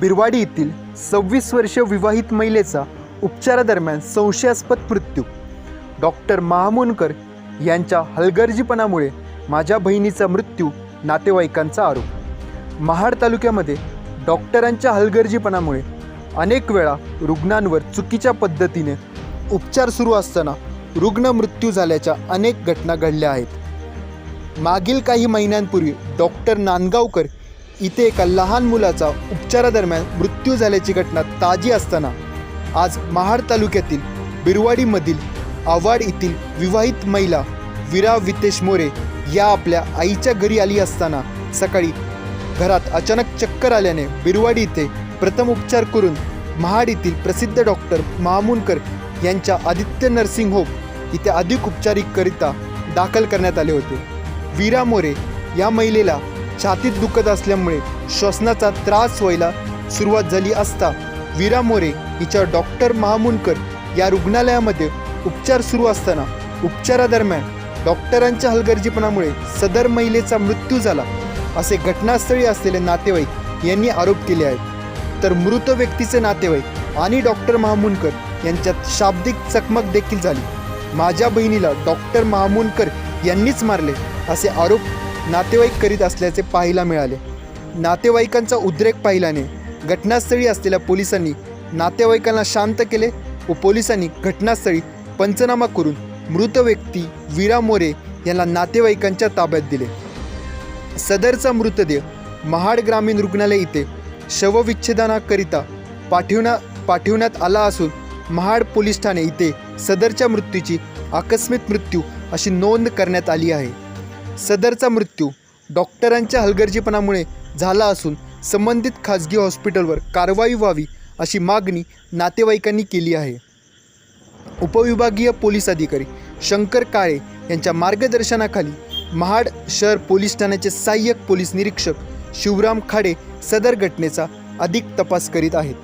बिरवाडी येथील सव्वीस वर्षीय विवाहित महिलेचा उपचारादरम्यान संशयास्पद मृत्यू. डॉक्टर महामुनकर यांच्या हलगर्जीपणामुळे माझ्या बहिणीचा मृत्यू नातेवाईकांचा आरोप. महाड तालुक्यामध्ये डॉक्टरांच्या हलगर्जीपणामुळे अनेक वेळा रुग्णांवर चुकीच्या पद्धतीने उपचार सुरू असताना रुग्ण मृत्यू झाल्याच्या अनेक घटना घडल्या आहेत. मागील काही महिन्यांपूर्वी डॉक्टर नांदगावकर इथे एका लहान मुलाचा उपचारादरम्यान मृत्यू झाल्याची घटना ताजी असताना आज महाड तालुक्यातील बिरवाडीमधील आवाड येथील विवाहित महिला विरा वितेश मोरे या आपल्या आईच्या घरी आली असताना सकाळी घरात अचानक चक्कर आल्याने बिरवाडी इथे प्रथम उपचार करून महाड येथील प्रसिद्ध डॉक्टर महामुनकर यांच्या आदित्य नर्सिंग होम इथे अधिक उपचारिकरिता दाखल करण्यात आले होते. वीरा मोरे या महिलेला छातीत दुखत असल्यामुळे श्वसनाचा त्रास व्हायला सुरुवात झाली असता वीरा मोरे हिच्या डॉक्टर महामुनकर या रुग्णालयामध्ये उपचार सुरू असताना उपचारादरम्यान डॉक्टरांच्या हलगर्जीपणामुळे सदर महिलेचा मृत्यू झाला. असे घटनास्थळी असलेले नातेवाईक यांनी आरोप केले आहेत. तर मृत व्यक्तीचे नातेवाईक आणि डॉक्टर महामुनकर यांच्यात शाब्दिक चकमक देखील झाली. माझ्या बहिणीला डॉक्टर महामुनकर यांनीच मारले असे आरोप नातेवाईक करीत असल्याचे पाहायला मिळाले. नातेवाईकांचा उद्रेक पाहिल्याने घटनास्थळी असलेल्या पोलिसांनी नातेवाईकांना शांत केले व पोलिसांनी घटनास्थळी पंचनामा करून मृत व्यक्ती वीरा मोरे यांना नातेवाईकांच्या ताब्यात दिले. सदरचा मृतदेह महाड ग्रामीण रुग्णालय इथे शवविच्छेदनाकरिता पाठवण्या पाठवण्यात आला असून महाड पोलीस ठाणे इथे सदरच्या मृत्यूची आकस्मिक मृत्यू अशी नोंद करण्यात आली आहे. सदरचा मृत्यू डॉक्टरांच्या हलगर्जीपणामुळे झाला असून संबंधित खाजगी हॉस्पिटलवर कारवाई व्हावी अशी मागणी नातेवाईकांनी केली आहे. उपविभागीय पोलीस अधिकारी शंकर काळे यांच्या मार्गदर्शनाखाली महाड शहर पोलीस ठाण्याचे सहाय्यक पोलीस निरीक्षक शिवराम खाडे सदर घटनेचा अधिक तपास करीत आहेत.